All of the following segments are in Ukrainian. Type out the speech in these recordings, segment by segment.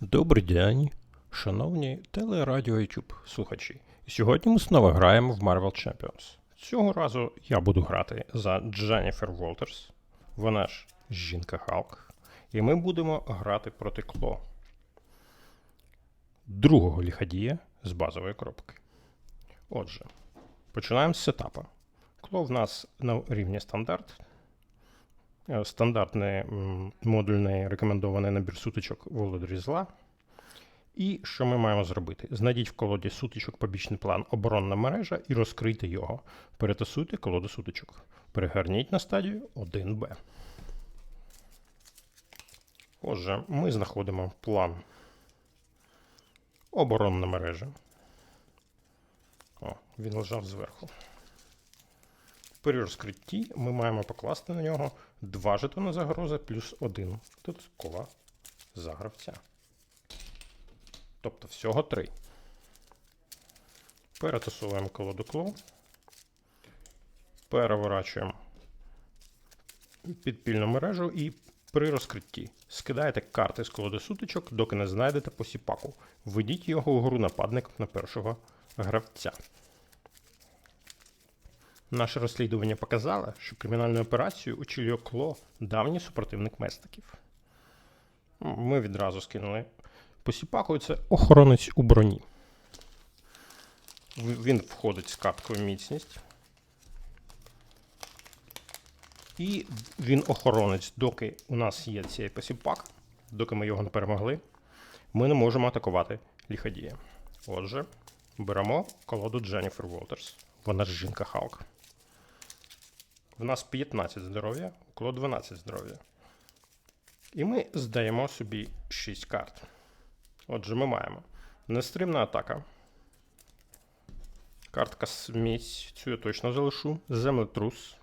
Добрий день, шановні телерадіо YouTube слухачі. Сьогодні ми знову граємо в Marvel Champions. Цього разу я буду грати за Дженніфер Волтерс, вона ж жінка Халк, і ми будемо грати проти Кло, другого ліходія з базової коробки. Отже, починаємо з сетапа. Кло в нас на рівні стандарт. Е, Стандартний модульний рекомендований набір сутичок володарі зла. І що ми маємо зробити? Знайдіть в колоді сутичок побічний план оборонна мережа і розкрийте його. Перетасуйте колоду сутичок. Перегорніть на стадію 1Б. Отже, ми знаходимо план оборонна мережа. О, він лежав зверху. При розкритті ми маємо покласти на нього два жетони загрози плюс один додаткова за гравця. Тобто всього три. Перетасовуємо колоду клоу. Переворачуємо підпільну мережу і при розкритті скидаєте карти з колоди сутичок, доки не знайдете посіпаку. Введіть його у гру нападник на першого гравця. Наше розслідування показало, що кримінальну операцію очолює Кло, давній супротивник месників. Ми відразу скинули посіпаку, це охоронець у броні. Він входить з карткою міцність. І він охоронець, доки у нас є цей посіпак, доки ми його не перемогли, ми не можемо атакувати ліходія. Отже, беремо колоду Дженніфер Волтерс. Вона ж жінка Халк. В нас 15 здоров'я, у Кло 12 здоров'я. І ми здаємо собі 6 карт. Отже, ми маємо нестримна атака. Картка сміць, цю я точно залишу. Землетрус.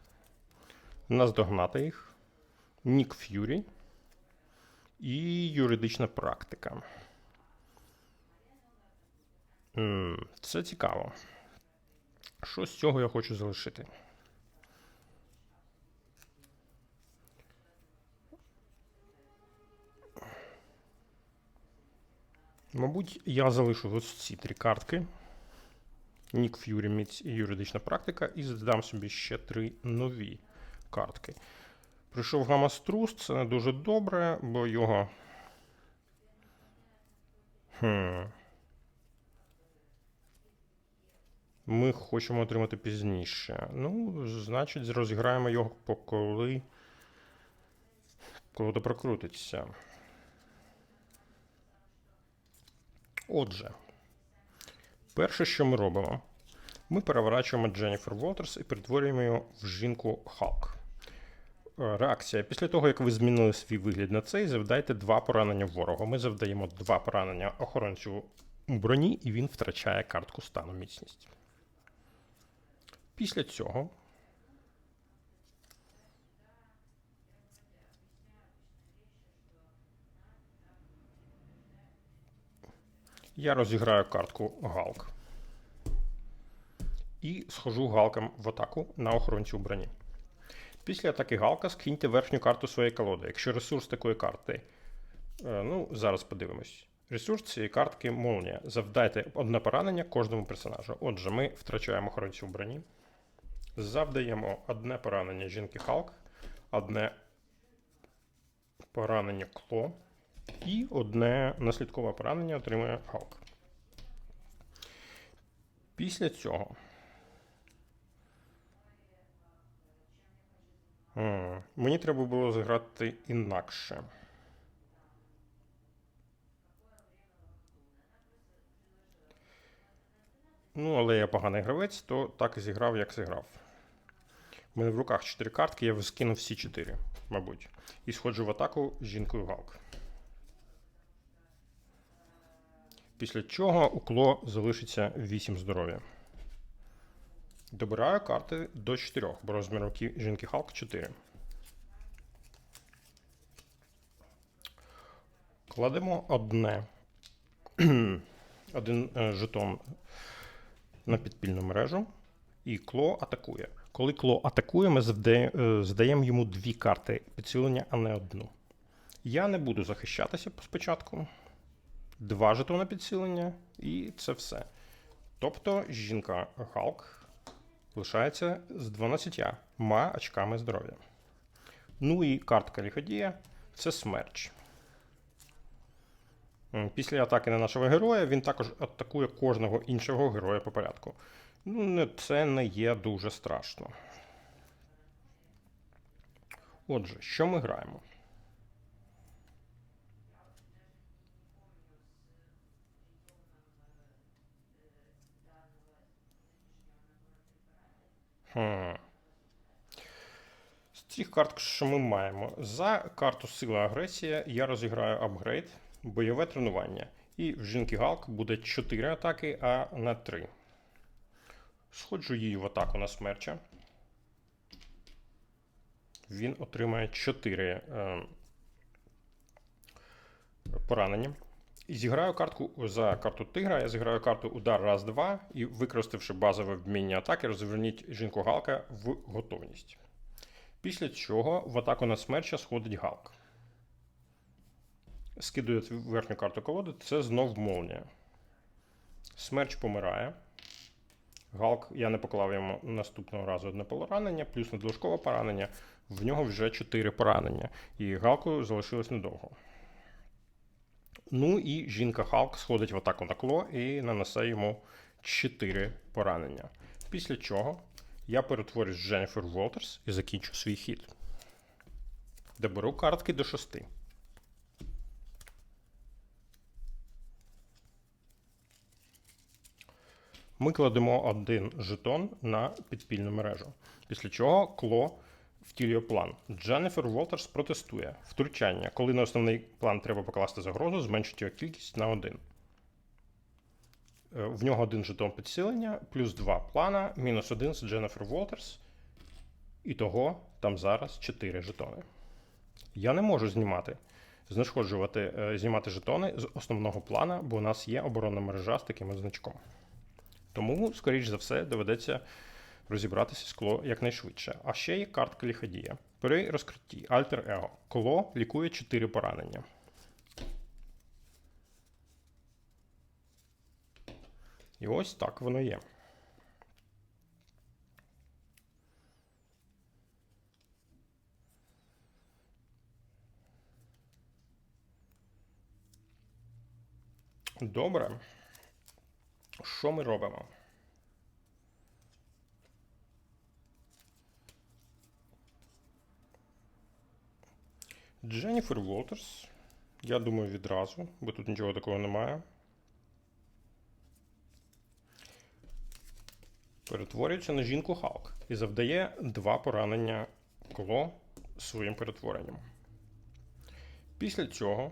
Наздогнати їх. Нік Ф'юрі. І юридична практика. Це цікаво. Що з цього я хочу залишити? Мабуть, я залишу ось ці три картки. Нік Ф'юрі, Міць юридична практика, і здам собі ще три нові картки. Прийшов Гамаструс, це не дуже добре, бо його. Хм. Ми хочемо отримати пізніше. Ну, значить, розіграємо його, коли. Коли прокрутиться. Отже, перше, що ми робимо, ми переворачуємо Дженніфер Волтерс і перетворюємо її в жінку Халк. Е, Реакція. Після того, як ви змінили свій вигляд на цей, завдайте два поранення ворогу. Ми завдаємо два поранення охоронцю броні, і він втрачає картку стану міцність. Після цього я розіграю картку Галк. І схожу галком в атаку на охоронцю у броні. Після атаки галка скиньте верхню карту своєї колоди. Якщо ресурс такої карти. е, Ну, зараз подивимось. Ресурс цієї картки молнія. Завдайте одне поранення кожному персонажу. Отже, ми втрачаємо охоронцю у броні. Завдаємо одне поранення жінки Халк, одне поранення Кло і одне наслідкове поранення отримує Халк. Після цього. Мені треба було зіграти інакше. Ну, але я поганий гравець, то так і зіграв, як зіграв. У мене в руках 4 картки, я скинув всі 4, мабуть. І сходжу в атаку з жінкою Галк. Після чого у Кло залишиться 8 здоров'я. Добираю карти до 4, бо розмір руки жінки Халк 4. Кладемо одне. один е, жетон на підпільну мережу. І Кло атакує. Коли Кло атакує, ми е, здаємо йому дві карти підсилення, а не одну. Я не буду захищатися спочатку. Два жетони підсилення, і це все. Тобто жінка Халк лишається з 12 очками здоров'я. Ну і картка ліходія це смерч. Після атаки на нашого героя він також атакує кожного іншого героя по порядку. Ну, це не є дуже страшно. Отже, що ми граємо? Хм. З цих карт, що ми маємо, за карту Сила агресія я розіграю апгрейд, бойове тренування. І в жінки Галк буде 4 атаки, а на 3. Сходжу її в атаку на смерча. Він отримає 4 е, поранення. Зіграю картку за карту тигра. Я зіграю карту удар раз-два і, використавши базове вміння атаки, розверніть жінку Галка в готовність. Після чого в атаку на смерча сходить Галк. Скидує верхню карту колоди, це знов молнія. Смерч помирає. Галк, я не поклав йому наступного разу одне поранення, плюс надлишкове поранення. В нього вже 4 поранення. І Галку залишилось недовго. Ну і жінка Халк сходить в атаку на кло і нанесе йому 4 поранення. Після чого я перетворюсь в Дженніфер Волтерс і закінчу свій хід. Де беру картки до 6. Ми кладемо один жетон на підпільну мережу. Після чого кло втілює план. Дженніфер Волтерс протестує втручання, коли на основний план треба покласти загрозу, зменшить його кількість на один. Е, В нього один жетон підсилення, плюс два плана, мінус один з Дженніфер Волтерс. І того там зараз 4 жетони. Я не можу знімати, знешкоджувати, е, знімати жетони з основного плана, бо у нас є оборонна мережа з таким значком. Тому, скоріш за все, доведеться розібратися з кло якнайшвидше. А ще є картка ліходія. При розкритті Альтер Его. Кло лікує 4 поранення. І ось так воно є. Добре. Що ми робимо? Дженніфер Волтерс. Я думаю, відразу, бо тут нічого такого немає. Перетворюється на жінку Халк і завдає два поранення коло своїм перетворенням. Після цього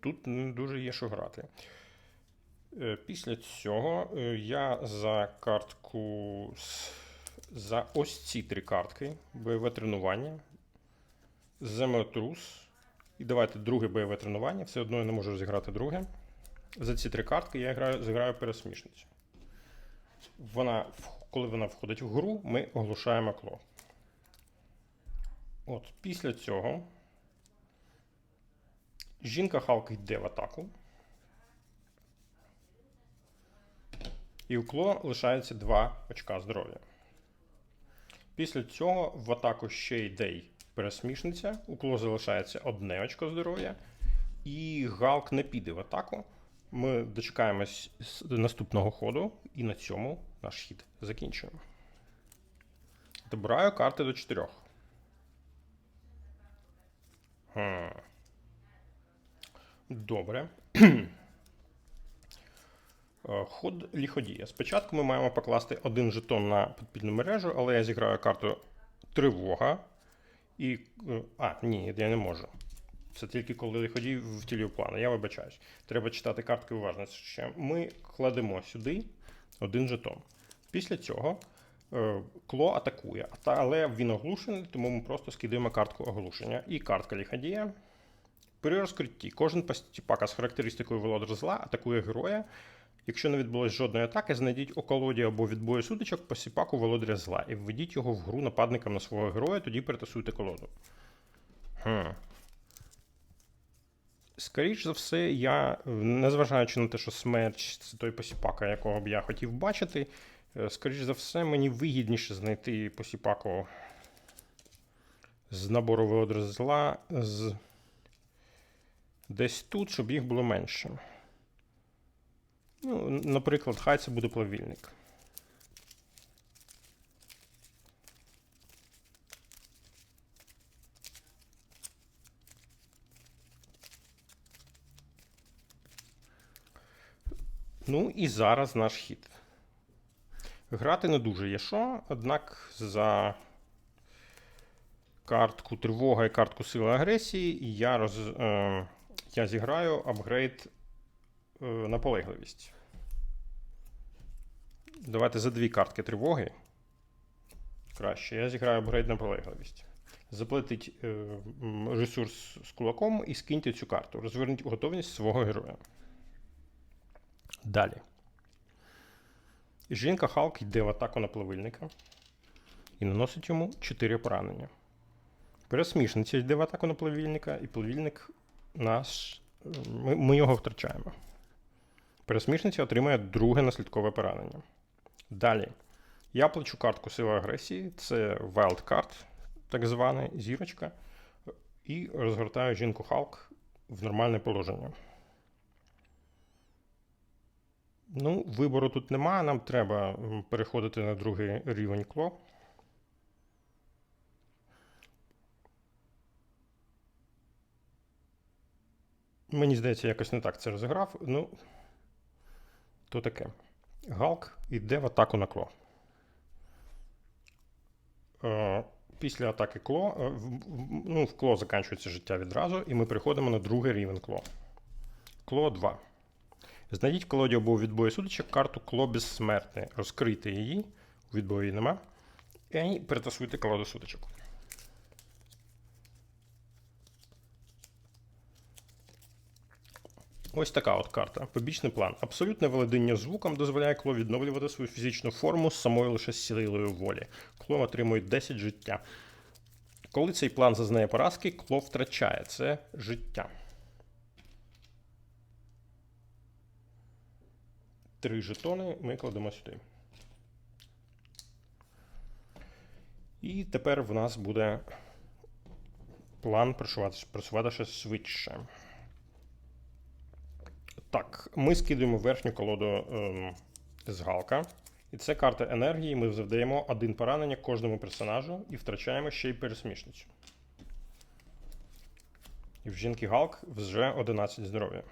Тут не дуже є що грати. Е, Після цього е, я за картку за ось ці три картки: бойове тренування, землетрус. І давайте друге бойове тренування. Все одно я не можу розіграти друге. За ці три картки я граю, зіграю пересмішницю. Вона, коли вона входить в гру, ми оглушаємо кло. От, після цього Жінка Халк йде в атаку. І у Кло лишається 2 очка здоров'я. Після цього в атаку ще йде й пересмішниця. У Кло залишається одне очко здоров'я. І Галк не піде в атаку. Ми дочекаємось наступного ходу, і на цьому наш хід закінчуємо. Добираю карти до 4. Хм. Добре. Е, Ход ліходія. Спочатку ми маємо покласти один жетон на підпільну мережу, але я зіграю карту тривога. І. е, А, ні, я не можу. Це тільки коли лиходій втілює плани. Я вибачаюсь. Треба читати картки уважно. ще. Ми кладемо сюди один жетон. Після цього е, кло атакує, але він оглушений, тому ми просто скидаємо картку оглушення. І картка ліходія. При розкритті кожен пастіпака з характеристикою володар зла атакує героя Якщо не відбулось жодної атаки, знайдіть у колоді або відбою сутичок посіпаку володаря зла і введіть його в гру нападникам на свого героя, тоді перетасуйте колоду. Хм. Скоріше за все, я, незважаючи на те, що смерч це той посіпака, якого б я хотів бачити, е, скоріш за все, мені вигідніше знайти посіпаку з набору володаря зла з десь тут, щоб їх було менше. Ну, наприклад, хай це буде плавільник. Ну і зараз наш хід. Грати не дуже є що, однак за картку тривога і картку сили агресії я, роз, е, я зіграю апгрейд е, наполегливість. Давайте за дві картки тривоги. Краще. Я зіграю апгрейд наполегливість. Заплатіть е, ресурс з кулаком і скиньте цю карту. Розверніть готовність свого героя. Далі. Жінка Халк йде в атаку на плавильника і наносить йому 4 поранення. Пересмішниця йде в атаку на плавільника, і плавільник наш. Ми, ми його втрачаємо. Пересмішниця отримує друге наслідкове поранення. Далі. Я плачу картку сили агресії, це Wild Card, так звана зірочка, і розгортаю жінку Халк в нормальне положення. Ну, вибору тут немає, нам треба переходити на другий рівень кло. Мені здається, якось не так це розіграв. Ну, то таке. Галк йде в атаку на кло. Е, Після атаки кло, е, ну, в кло закінчується життя відразу, і ми переходимо на другий рівень кло. Кло 2. Знайдіть в колоді або у відбої судочок карту Кло безсмертне. Розкрийте її, у відбої нема. І перетасуйте колоду судочок. Ось така от карта. Побічний план. Абсолютне володіння звуком дозволяє кло відновлювати свою фізичну форму з самою лише силою волі. Кло отримує 10 життя. Коли цей план зазнає поразки, кло втрачає це життя. Три жетони ми кладемо сюди. І тепер в нас буде план просуватися, швидше. Так, ми скидуємо верхню колоду ем, з галка. І це карта енергії. Ми завдаємо один поранення кожному персонажу і втрачаємо ще й пересмішницю. І в жінки Галк вже 11 здоров'я.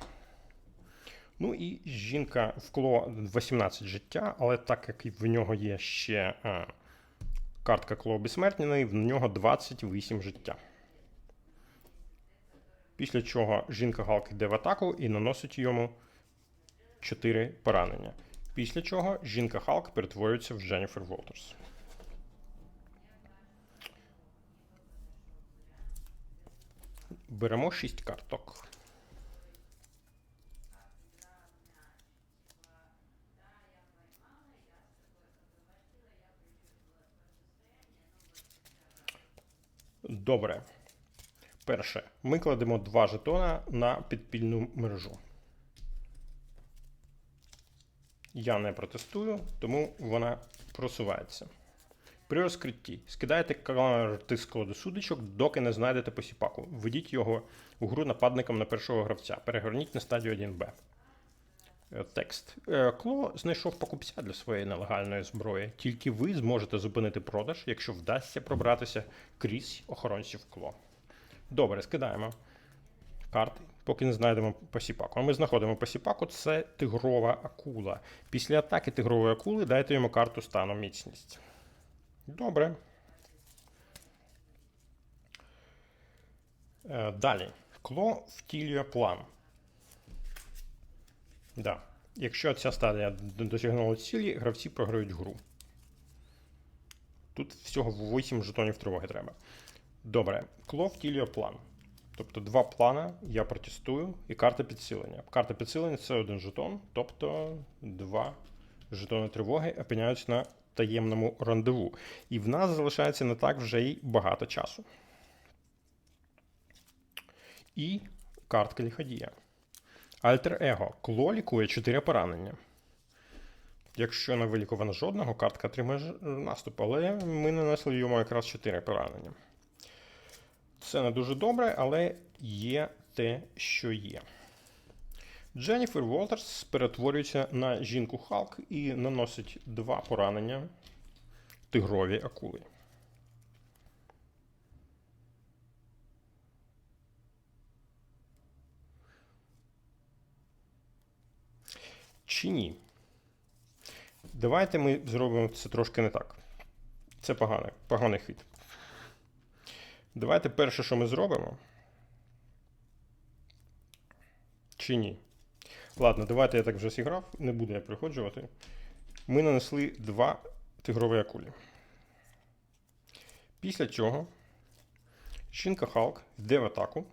Ну і жінка вкло 18 життя, але так як в нього є ще а, картка Кло безсмертної, в нього 28 життя. Після чого жінка Галк йде в атаку і наносить йому 4 поранення. Після чого жінка Халк перетворюється в Дженніфер Волтерс. Беремо 6 карток. Добре. Перше. Ми кладемо два жетона на підпільну мережу. Я не протестую, тому вона просувається. При розкритті скидайте карти з колоди судочок, доки не знайдете посіпаку. Введіть його у гру нападником на першого гравця. Перегорніть на стадію 1Б. Е, Текст. Е, Кло знайшов покупця для своєї нелегальної зброї. Тільки ви зможете зупинити продаж, якщо вдасться пробратися крізь охоронців кло. Добре, скидаємо карти, поки не знайдемо посіпаку. А ми знаходимо посіпаку, це тигрова акула. Після атаки тигрової акули дайте йому карту стану міцність. Добре. Е, Далі. Кло втілює план. Да. Якщо ця стадія досягнула цілі, гравці програють гру. Тут всього 8 жетонів тривоги треба. Добре, Кло втілює план. Тобто два плана я протестую і карта підсилення. Карта підсилення це один жетон, тобто два жетони тривоги опиняються на таємному рандеву. І в нас залишається не так вже й багато часу. І картка ліходія. Альтер Его. Кло лікує 4 поранення. Якщо не виліковано жодного, картка отримає наступ, але ми нанесли йому якраз 4 поранення. Це не дуже добре, але є те, що є. Дженніфер Волтерс перетворюється на жінку Халк і наносить два поранення тигровій акули. Чи ні? Давайте ми зробимо це трошки не так. Це поганий, поганий хід. Давайте перше, що ми зробимо. Чи ні? Ладно, давайте я так вже зіграв, не буду я приходжувати. Ми нанесли два тигрові акулі. Після цього жінка Халк йде в атаку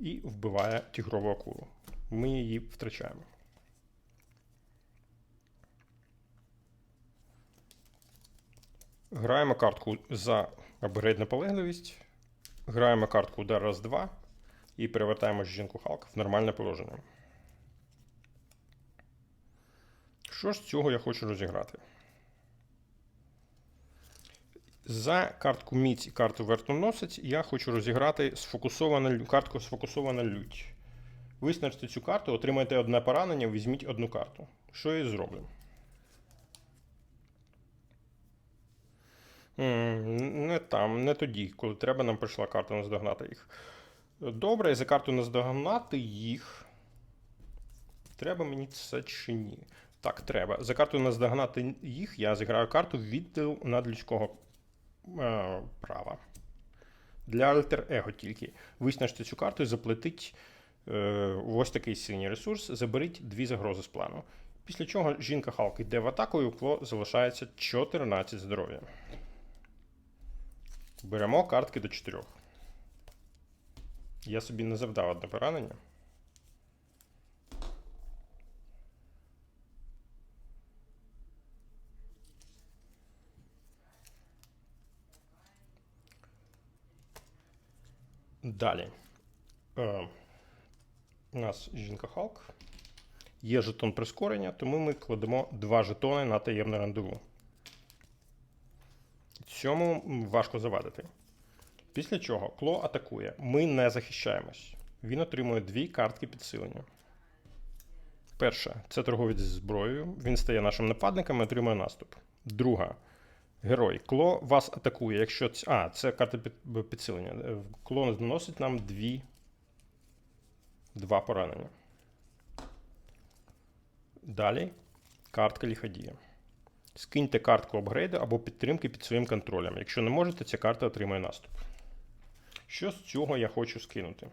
і вбиває тигрову акулу. Ми її втрачаємо. Граємо картку за апгрейд наполегливість. Граємо картку удар раз 2 і перевертаємо жінку Халк в нормальне положення. Що ж з цього я хочу розіграти? За картку міць і карту вертоносець я хочу розіграти сфокусована, картку сфокусована лють. Визначте цю карту, отримайте одне поранення, візьміть одну карту. Що я і зроблю? Не там, не тоді, коли треба, нам прийшла карта наздогнати їх. Добре, і за карту наздогнати їх. Треба мені це чи ні? Так, треба. За карту наздогнати їх я зіграю карту відділ надлюдського е, права. Для альтер его тільки. Визначте цю карту і заплатіть е, ось такий синій ресурс. Заберіть дві загрози з плану. Після чого жінка Халк йде в атаку і у Кло залишається 14 здоров'я. Беремо картки до 4. Я собі не завдав одне поранення. Далі. Е, у нас жінка Халк. Є жетон прискорення, тому ми кладемо два жетони на таємне рандеву. Цьому важко завадити. Після чого Кло атакує. Ми не захищаємось. Він отримує дві картки підсилення. Перша це торговець зі зброєю. Він стає нашим нападником і отримує наступ. Друга. Герой. Кло вас атакує. Якщо ц... А, це карта під... підсилення. Е, Кло наносить нам дві... два поранення. Далі картка ліходія. Скиньте картку апгрейду або підтримки під своїм контролем. Якщо не можете, ця карта отримає наступ. Що з цього я хочу скинути?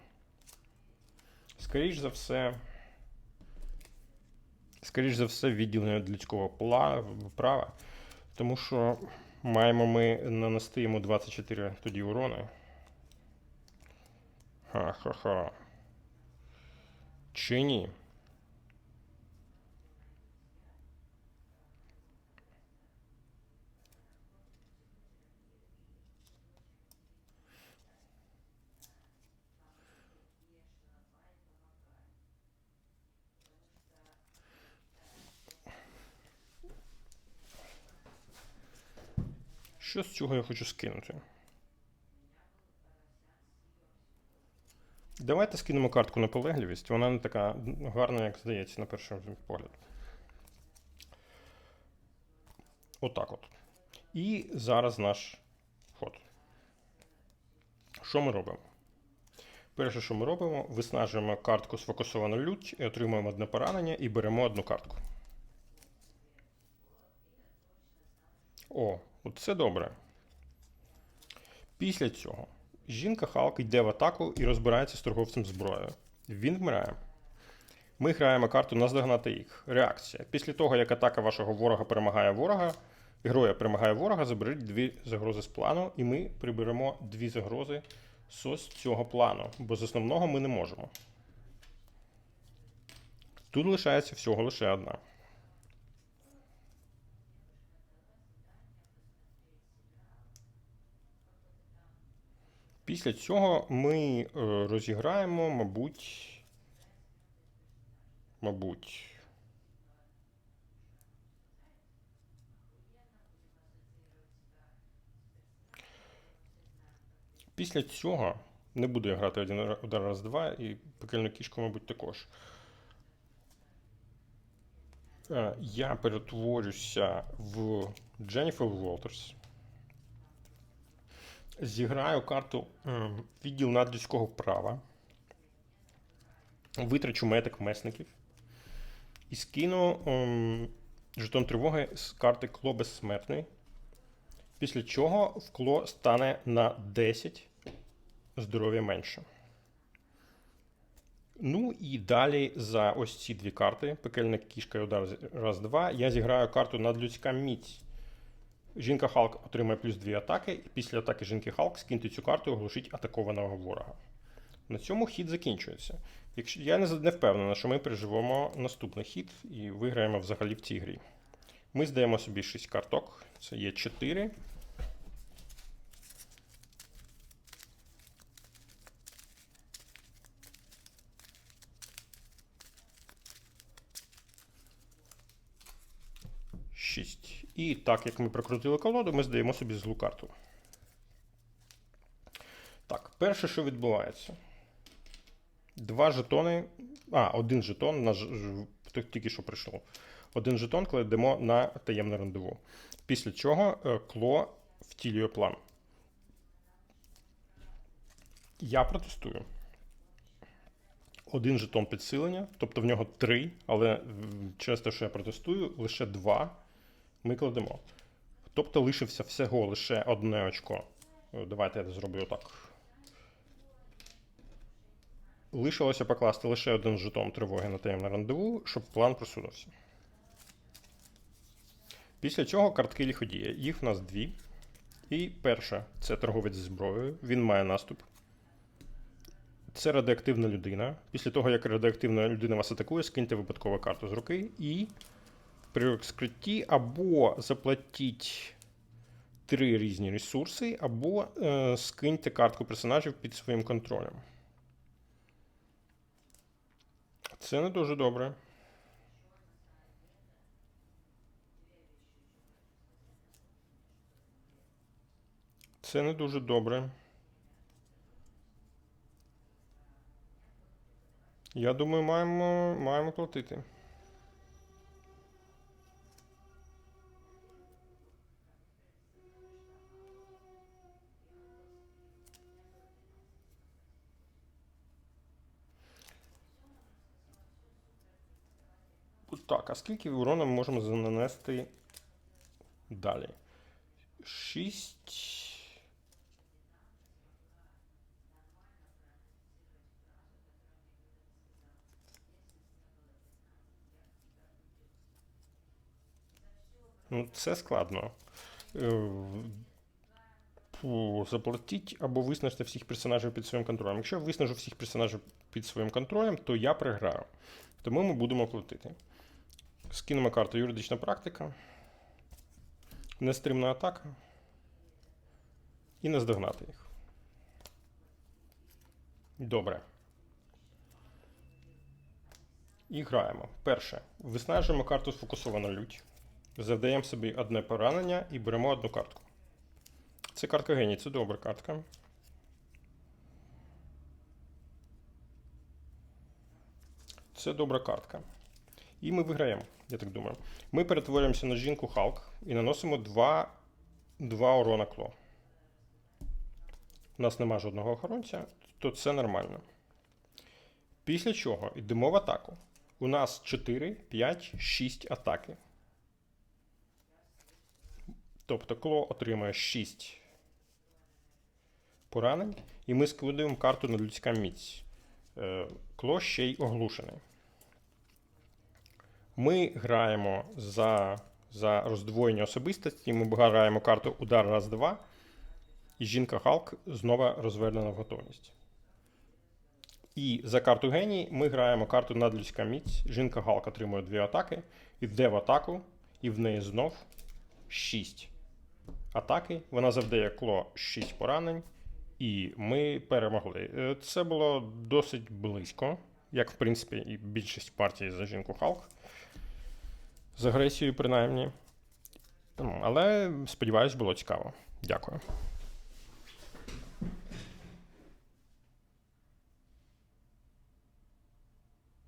Скоріш за все. Скоріш за все, відділення від людського права. Тому що маємо ми нанести йому 24 тоді урони. Ха-ха-ха. Чи ні? Що з цього я хочу скинути? Давайте скинемо картку наполегливість. Вона не така гарна, як здається, на перший погляд. Отак от. І зараз наш ход. Що ми робимо? Перше, що ми робимо, виснажуємо картку сфокусовану лють і отримуємо одне поранення і беремо одну картку. О, от це добре. Після цього жінка Халк йде в атаку і розбирається з торговцем зброєю. Він вмирає. Ми граємо карту наздогнати їх. Реакція. Після того, як атака вашого ворога перемагає ворога, героя перемагає ворога, заберіть дві загрози з плану, і ми приберемо дві загрози з цього плану, бо з основного ми не можемо. Тут лишається всього лише одна. Після цього ми е, розіграємо, мабуть. Мабуть. Після цього не буду я грати один удар раз два і пекельну кішку, мабуть, також. Е, Я перетворюся в Дженніфер Уолтерс. Зіграю карту ем, відділ надлюдського права. Витрачу метик месників. І скину ем, жетон тривоги з карти Кло Безсмертний. Після чого в кло стане на 10 здоров'я менше. Ну і далі за ось ці дві карти: пекельна кішка і удар раз-два. Я зіграю карту надлюдська міць. Жінка Халк отримає плюс 2 атаки, і після атаки жінки Халк скиньте цю карту і оглушіть атакованого ворога. На цьому хід закінчується. Якщо я не впевнений, що ми переживемо наступний хід і виграємо взагалі в цій грі. Ми здаємо собі 6 карток. Це є 4. Шість. І так як ми прокрутили колоду, ми здаємо собі злу карту. Так, перше, що відбувається. Два жетони. А, один жетон на тільки що прийшло. Один жетон кладемо на таємне рандеву. Після чого е, кло втілює план. Я протестую. Один жетон підсилення, тобто в нього три, але через те, що я протестую, лише два ми кладемо. Тобто лишився всього лише одне очко. Е, Давайте я зроблю так. Лишилося покласти лише один жетон тривоги на таємне рандеву, щоб план просунувся. Після цього картки ліходія. Їх в нас дві. І перша це торговець зі зброєю. Він має наступ. Це радіоактивна людина. Після того, як радіоактивна людина вас атакує, скиньте випадкову карту з руки і при розкритті або заплатіть три різні ресурси, або е, скиньте картку персонажів під своїм контролем. Це не дуже добре. Це не дуже добре. Я думаю, маємо, маємо платити. Так, а скільки урона ми можемо нанести далі? 6. Ну, це складно. Е, Заплатіть або виснажте всіх персонажів під своїм контролем. Якщо я виснажу всіх персонажів під своїм контролем, то я програю. Тому ми будемо платити. Скинемо карту юридична практика. Нестримна атака. І наздогнати їх. Добре. І граємо. Перше. Виснажуємо карту сфокусована лють. Завдаємо собі одне поранення і беремо одну картку. Це картка геній, це добра картка. Це добра картка. І ми виграємо, я так думаю. Ми перетворюємося на жінку Халк і наносимо 2, 2 урона кло. У нас нема жодного охоронця, то це нормально. Після чого йдемо в атаку. У нас 4, 5, 6 атаки. Тобто кло отримує 6 поранень, і ми складуємо карту на людська міць. Е, Кло ще й оглушений. Ми граємо за, за роздвоєння особистості. Ми граємо карту удар раз-два. І жінка Халк знову розвернена в готовність. І за карту геній ми граємо карту надлюдська міць. Жінка Галк отримує дві атаки, йде в атаку, і в неї знов 6 атаки. Вона завдає кло 6 поранень, і ми перемогли. Е, Це було досить близько, як в принципі і більшість партій за жінку Халк. З агресією, принаймні. Але сподіваюсь, було цікаво. Дякую.